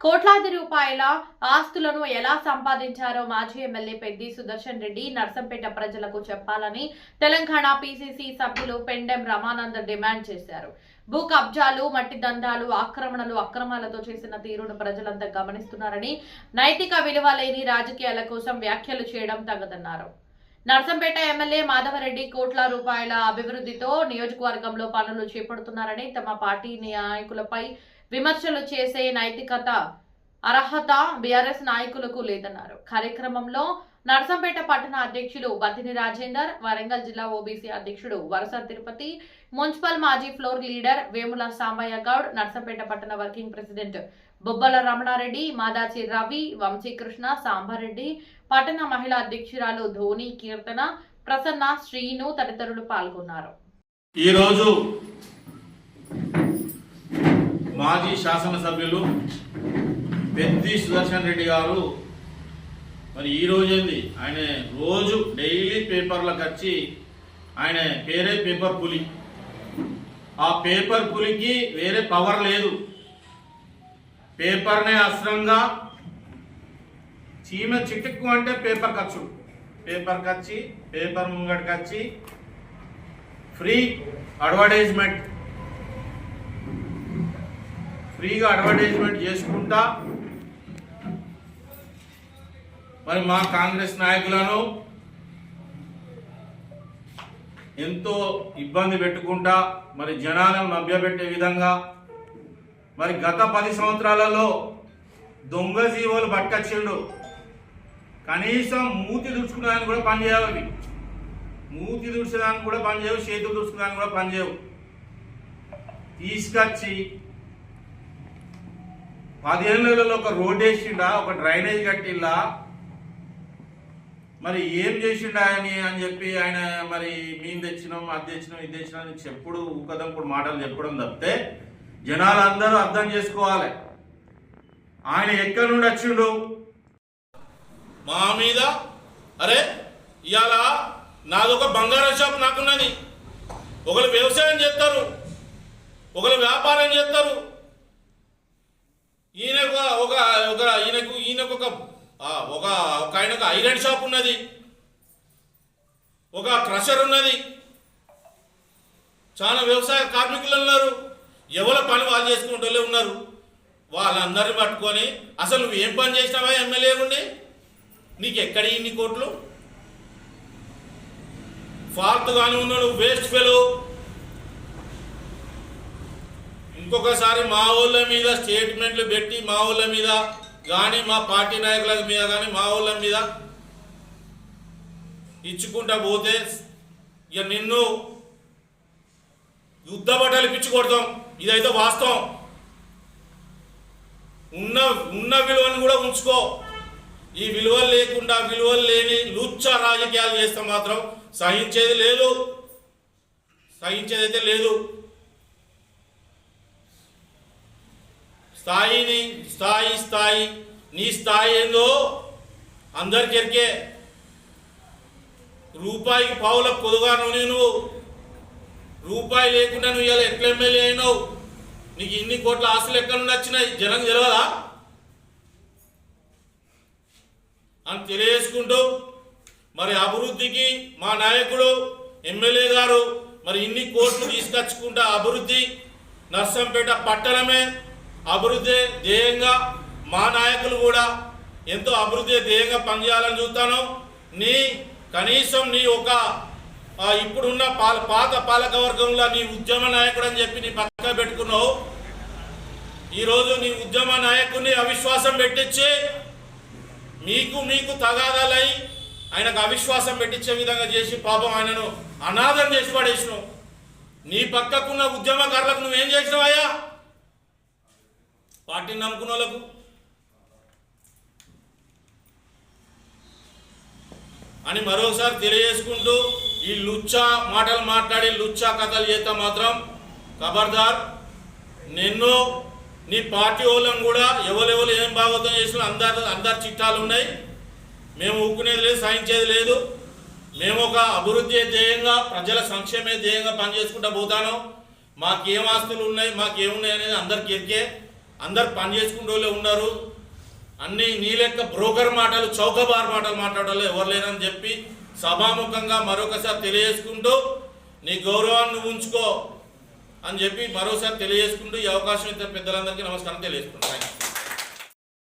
కోట్లాది రూపాయల ఆస్తులను ఎలా సంపాదించారో మాజీ ఎమ్మెల్యే పెద్ది సుదర్శన్ రెడ్డి నర్సంపేట ప్రజలకు చెప్పాలని తెలంగాణ పీసీసీ సభ్యులు పెండెం రమానంద్ డిమాండ్ చేశారు. భూ కబ్జాలు మట్టి దందాలు ఆక్రమణలు అక్రమాలతో చేసిన తీరును ప్రజలంతా గమనిస్తున్నారని నైతిక విలువ లేని రాజకీయాల కోసం వ్యాఖ్యలు చేయడం తగదన్నారు. నర్సంపేట ఎమ్మెల్యే మాధవరెడ్డి కోట్ల రూపాయల అభివృద్ధితో నియోజకవర్గంలో పనులు చేపడుతున్నారని తమ పార్టీ నాయకులపై విమర్శలు చేసే నైతికత అర్హత బీఆర్ఎస్ నాయకులకు లేదన్నారు. కార్యక్రమంలో నర్సంపేట పట్టణ అధ్యక్షులు బతిని రాజేందర్ వరంగల్ జిల్లా ఓబీసీ అధ్యక్షుడు వరస తిరుపతి మున్సిపల్ మాజీ ఫ్లోర్ లీడర్ వేముల సాంబయ్య గౌడ్ నర్సంపేట పట్టణ వర్కింగ్ ప్రెసిడెంట్ బొబ్బల రమణారెడ్డి మాదాచి రవి వంశీకృష్ణ సాంబారెడ్డి పట్టణ మహిళా అధ్యక్షురాలు ధోని కీర్తన ప్రసన్న శ్రీను తదితరులు పాల్గొన్నారు. ఈరోజు మాజీ శాసనసభ్యులు పెద్ది సుదర్శన్ రెడ్డి గారు. మరి ఈ రోజేంది ఆయన రోజు డైలీ పేపర్లకు వచ్చి ఆయన పేరే పేపర్ పులి. ఆ పేపర్ పులికి వేరే పవర్ లేదు. పేపర్నే అస్త్రంగా చీమ చిటుక్కు అంటే పేపర్ ఖర్చు పేపర్ ఖర్చి పేపర్ ముంగడికి వచ్చి ఫ్రీ అడ్వర్టైజ్మెంట్. ఫ్రీగా అడ్వర్టైజ్మెంట్ చేసుకుంటా. మరి మా కాంగ్రెస్ నాయకులను ఎంతో ఇబ్బంది పెట్టుకుంటా మరి జనాలను మభ్యపెట్టే విధంగా మరి గత పది సంవత్సరాలలో దొంగ జీవోలు పట్టుకొచ్చిండు. కనీసం మూతి దుడుచుకునేదానికి కూడా పనిచేయవు అవి. మూతి దుడిచేదానికి కూడా పనిచేయవు చేతులు దుడుచుకునేదానికి కూడా పనిచేయవు తీసుకొచ్చి పదిహేనులలో ఒక రోడ్ వేసిండా ఒక డ్రైనేజ్ కట్టిల్లా మరి ఏం చేసిండా అని అని చెప్పి ఆయన మరి మేము తెచ్చినాం అది తెచ్చినాం ఇది తెచ్చినాం అని చెప్పుడు ఊకదంపుడు మాటలు చెప్పడం తప్పితే జనాలు అందరూ అర్థం చేసుకోవాలి. ఆయన ఎక్కడి నుండి వచ్చిండు? మా మీద? అరే ఇవాళ నాదొక బంగారం షాప్ నాకున్నది. ఒకరు వ్యవసాయం చేస్తారు ఒకరు వ్యాపారం చేస్తారు. ఒక ఈయనకు ఈయనకు ఒక ఒక ఒక ఆయనకు ఐరన్ షాప్ ఉన్నది. ఒక క్రషర్ ఉన్నది. చాలా వ్యవసాయ కార్మికులు ఉన్నారు. ఎవరి పని వాళ్ళు చేసుకుంటూ ఉన్నారు. వాళ్ళందరిని పట్టుకొని అసలు నువ్వు ఏం పని చేసినావా ఎమ్మెల్యే ఉండి? నీకు ఎక్కడ ఇన్ని కోట్లు? ఫాల్తు కానీ ఉన్నాడు వేస్ట్ ఫెలో ఇంకొకసారి మా ఊళ్ళ మీద స్టేట్మెంట్లు పెట్టి మా ఊళ్ళ మీద కానీ మా పార్టీ నాయకుల మీద కానీ మా ఊళ్ళ మీద ఇచ్చుకుంటా పోతే ఇక నిన్ను యుద్ధ బట్టలు పిచ్చి కొడతాం. ఇదైతే వాస్తవం. ఉన్న ఉన్న విలువను కూడా ఉంచుకో. ఈ విలువలు లేకుండా విలువలు లేని లుచ్చ రాజకీయాలు చేస్తే మాత్రం సహించేది లేదు. సహించేది అయితే లేదు. స్థాయిని స్థాయి స్థాయి నీ స్థాయి ఏందో అందరికి ఎరికే రూపాయికి పావుల పొదుగాను నువ్వు నువ్వు? రూపాయి లేకుండా నువ్వు ఇలా ఎట్లా ఎమ్మెల్యే అయినావు? నీకు ఇన్ని కోట్ల ఆస్తులు ఎక్కడ నుండి వచ్చినాయి? జనం తెలియదా అని తెలియజేసుకుంటూ మరి అభివృద్ధికి మా నాయకుడు ఎమ్మెల్యే గారు మరి ఇన్ని కోట్లు తీసుకొచ్చుకుంటా అభివృద్ధి నర్సంపేట పట్టణమే అభివృద్ధి ధ్యేయంగా మా నాయకులు కూడా ఎంతో అభివృద్ధి ధ్యేయంగా పనిచేయాలని చూస్తాను. నీ కనీసం నీ ఒక ఇప్పుడున్న పాల పాత పాలకవర్గంలో నీ ఉద్యమ నాయకుడు అని చెప్పి నీ పక్క పెట్టుకున్నావు. ఈరోజు నీ ఉద్యమ నాయకుడిని అవిశ్వాసం పెట్టించి మీకు మీకు తగాదాలై ఆయనకు అవిశ్వాసం పెట్టించే విధంగా చేసి పాపం ఆయనను అనాథం చేసి పడేసినావు. నీ పక్కకున్న ఉద్యమకారులకు నువ్వేం చేసినావయ్యా? పార్టీని నమ్ముకున్న వాళ్ళకు. అని మరోసారి తెలియజేసుకుంటూ ఈ లుచ్చా మాటలు మాట్లాడి లుచ్చా కథలు చేస్తే మాత్రం ఖబర్దార్ నిన్ను నీ పార్టీ వాళ్ళని కూడా ఎవరెవరు ఏం భాగవతం చేసినా అందరు అందరి చిట్టాలు ఉన్నాయి. మేము ఊక్కునేది లేదు సాధించేది లేదు. మేము ఒక అభివృద్ధి ధ్యేయంగా ప్రజల సంక్షేమే ధ్యేయంగా పనిచేసుకుంటూ పోతాను. మాకేం ఆస్తులు ఉన్నాయి మాకేమున్నాయి అనేది అందరికి ఎరికే అందరు పని చేసుకుంటూ ఉన్నారు. అన్నీ నీ లెక్క బ్రోకర్ మాటలు చౌకబార్ మాటలు మాట్లాడాలి ఎవరు లేరని చెప్పి సభాముఖంగా మరొకసారి తెలియజేసుకుంటూ నీ గౌరవాన్ని ఉంచుకో అని చెప్పి మరోసారి తెలియజేసుకుంటూ ఈ అవకాశం ఇచ్చిన పెద్దలందరికీ నమస్కారం తెలియజేసుకుంటాను